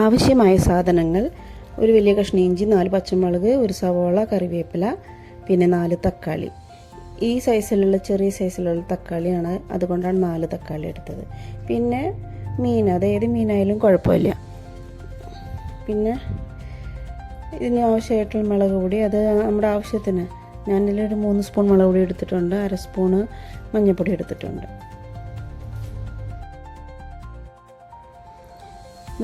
ആവശ്യമായ സാധനങ്ങൾ ഒരു വലിയ കഷ്ണം ഇഞ്ചി നാല് പച്ചമുളക് ഒരു സവോള കറിവേപ്പില പിന്നെ നാല് തക്കാളി. ഈ സൈസിലുള്ള ചെറിയ സൈസിലുള്ള തക്കാളിയാണ് അതുകൊണ്ടാണ് നാല് തക്കാളി എടുത്തത്. പിന്നെ മീൻ അത് ഏത് മീനായാലും കുഴപ്പമില്ല. പിന്നെ ഇതിന് ആവശ്യമായിട്ടുള്ള മുളക് പൊടി അത് നമ്മുടെ ആവശ്യത്തിന്. ഞാനിതിലൊരു മൂന്ന് സ്പൂൺ മുളക് പൊടി എടുത്തിട്ടുണ്ട് അര സ്പൂണ് മഞ്ഞൾപ്പൊടി എടുത്തിട്ടുണ്ട്.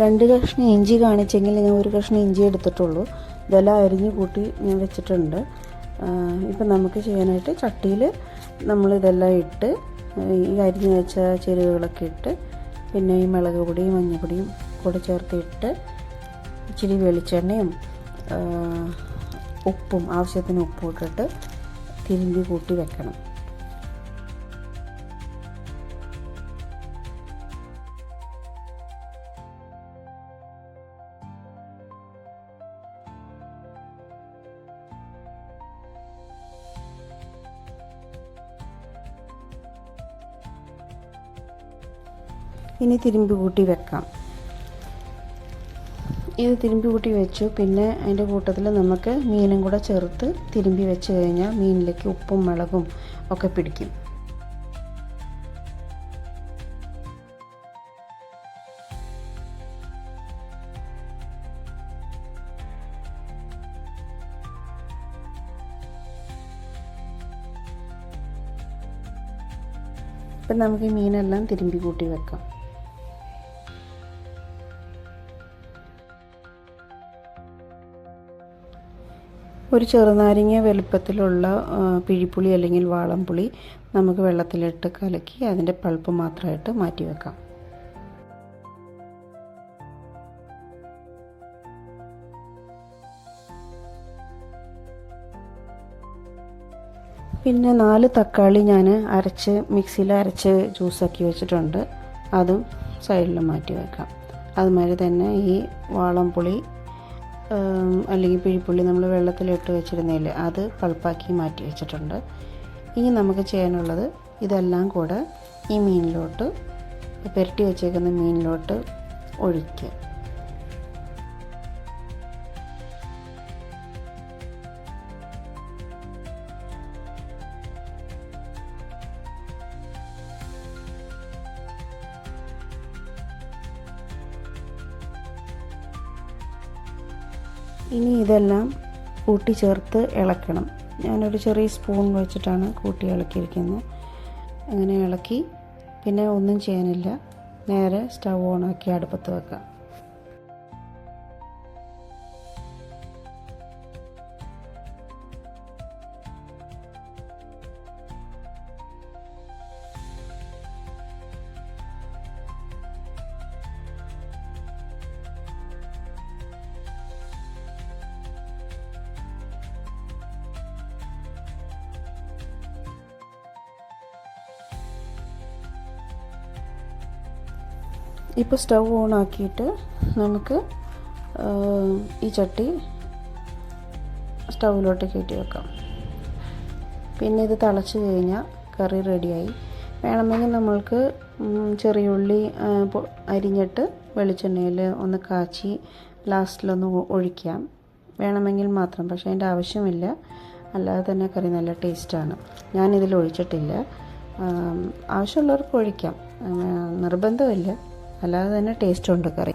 രണ്ട് കഷ്ണം ഇഞ്ചി കാണിച്ചെങ്കിൽ ഞാൻ ഒരു കഷ്ണം ഇഞ്ചി എടുത്തിട്ടുള്ളൂ. ഇതെല്ലാം അരിഞ്ഞ് കൂട്ടി ഞാൻ വെച്ചിട്ടുണ്ട്. ഇപ്പം നമുക്ക് ചെയ്യാനായിട്ട് ചട്ടിയിൽ നമ്മൾ ഇതെല്ലാം ഇട്ട് ഈ അരിഞ്ഞ് വെച്ച ചേരുവകളൊക്കെ ഇട്ട് പിന്നെ ഈ മുളക് പൊടിയും മഞ്ഞൾപ്പൊടിയും കൂടെ ചേർത്തിട്ട് ഇച്ചിരി വെളിച്ചെണ്ണയും ഉപ്പും ആവശ്യത്തിന് ഉപ്പും ഇട്ടിട്ട് തിരുമ്പി കൂട്ടി വെക്കണം. ഇനി തിരുമ്പി കൂട്ടി വെക്കാം. ഇത് തിരുമ്പി കൂട്ടി വെച്ചു. പിന്നെ അതിന്റെ കൂട്ടത്തിൽ നമുക്ക് മീനും കൂടെ ചേർത്ത് തിരുമ്പി വെച്ച് കഴിഞ്ഞാൽ മീനിലേക്ക് ഉപ്പും മുളകും ഒക്കെ പിടിക്കും. ഇപ്പം നമുക്ക് ഈ മീനെല്ലാം തിരുമ്പി കൂട്ടി വെക്കാം. ഒരു ചെറുനാരങ്ങ വലുപ്പത്തിലുള്ള പിഴിപ്പുളി അല്ലെങ്കിൽ വാളംപുളി നമുക്ക് വെള്ളത്തിലിട്ട് കലക്കി അതിന്റെ പൾപ്പ് മാത്രമായിട്ട് മാറ്റി വെക്കാം. പിന്നെ നാല് തക്കാളി ഞാൻ അരച്ച് മിക്സിയിൽ അരച്ച് ജ്യൂസാക്കി വെച്ചിട്ടുണ്ട്. അതും സൈഡിൽ മാറ്റി വെക്കാം. അതുമാതിരി തന്നെ ഈ വാളംപുളി അല്ലെങ്കിൽ പിഴിപ്പുള്ളി നമ്മൾ വെള്ളത്തിലിട്ട് വെച്ചിരുന്നില്ലേ അത് പൾപ്പാക്കി മാറ്റി വെച്ചിട്ടുണ്ട്. ഇനി നമുക്ക് ചെയ്യാനുള്ളത് ഇതെല്ലാം കൂടെ ഈ മീനിലോട്ട് പുരട്ടി വെച്ചേക്കുന്ന മീനിലോട്ട് ഒഴിക്കുക. ഇനി ഇതെല്ലാം കൂട്ടി ചേർത്ത് ഇളക്കണം. ഞാനൊരു ചെറിയ സ്പൂൺ വെച്ചിട്ടാണ് കൂട്ടി ഇളക്കിയിരിക്കുന്നത്. അങ്ങനെ ഇളക്കി പിന്നെ ഒന്നും ചെയ്യാനില്ല. നേരെ സ്റ്റൗ ഓണാക്കി അടുപ്പത്ത് വെക്കാം. ഇപ്പോൾ സ്റ്റൗ ഓൺ ആക്കിയിട്ട് നമുക്ക് ഈ ചട്ടി സ്റ്റൗവിലോട്ട് കയറ്റി വെക്കാം. പിന്നെ ഇത് തിളച്ച് കഴിഞ്ഞാൽ കറി റെഡിയായി. വേണമെങ്കിൽ നമ്മൾക്ക് ചെറിയുള്ളി അരിഞ്ഞിട്ട് വെളിച്ചെണ്ണയിൽ ഒന്ന് കാച്ചി ലാസ്റ്റിലൊന്ന് ഒഴിക്കാം. വേണമെങ്കിൽ മാത്രം പക്ഷേ അതിന്റെ ആവശ്യമില്ല. അല്ലാതെ തന്നെ കറി നല്ല ടേസ്റ്റാണ്. ഞാനിതിൽ ഒഴിച്ചിട്ടില്ല. ആവശ്യമുള്ളവർക്ക് ഒഴിക്കാം. നിർബന്ധമില്ല. അല്ലാതെ തന്നെ ടേസ്റ്റ് ഉണ്ട് കറി.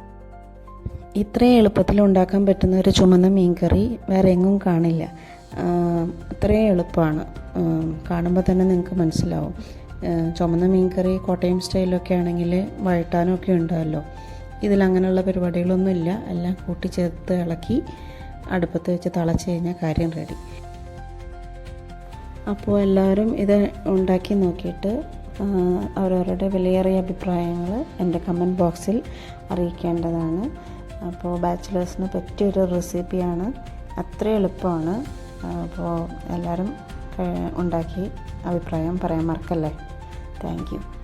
ഇത്രയും എളുപ്പത്തിൽ ഉണ്ടാക്കാൻ പറ്റുന്ന ഒരു ചുമന്ന മീൻ കറി വേറെ എങ്ങും കാണില്ല. അത്രയും എളുപ്പമാണ്. കാണുമ്പോൾ തന്നെ നിങ്ങൾക്ക് മനസ്സിലാവും. ചുമന്ന മീൻ കറി കോട്ടയം സ്റ്റൈലൊക്കെ ആണെങ്കിൽ വഴട്ടാനൊക്കെ ഉണ്ടല്ലോ ഇതിൽ അങ്ങനെയുള്ള പരിപാടികളൊന്നുമില്ല. എല്ലാം കൂട്ടിച്ചേർത്ത് ഇളക്കി അടുപ്പത്ത് വെച്ച് തിളച്ച് കഴിഞ്ഞാൽ കാര്യം റെഡി അപ്പോൾ എല്ലാവരും ഇത് ഉണ്ടാക്കി നോക്കിയിട്ട് അവരവരുടെ വിലയേറിയ അഭിപ്രായങ്ങൾ എന്റെ കമന്റ് ബോക്സിൽ അറിയിക്കേണ്ടതാണ്. അപ്പോൾ ബാച്ചിലേഴ്സിന് പറ്റിയൊരു റെസിപ്പിയാണ്. അത്ര എളുപ്പമാണ്. അപ്പോൾ എല്ലാവരും ഉണ്ടാക്കി അഭിപ്രായം പറയാൻ മറക്കല്ലേ? താങ്ക്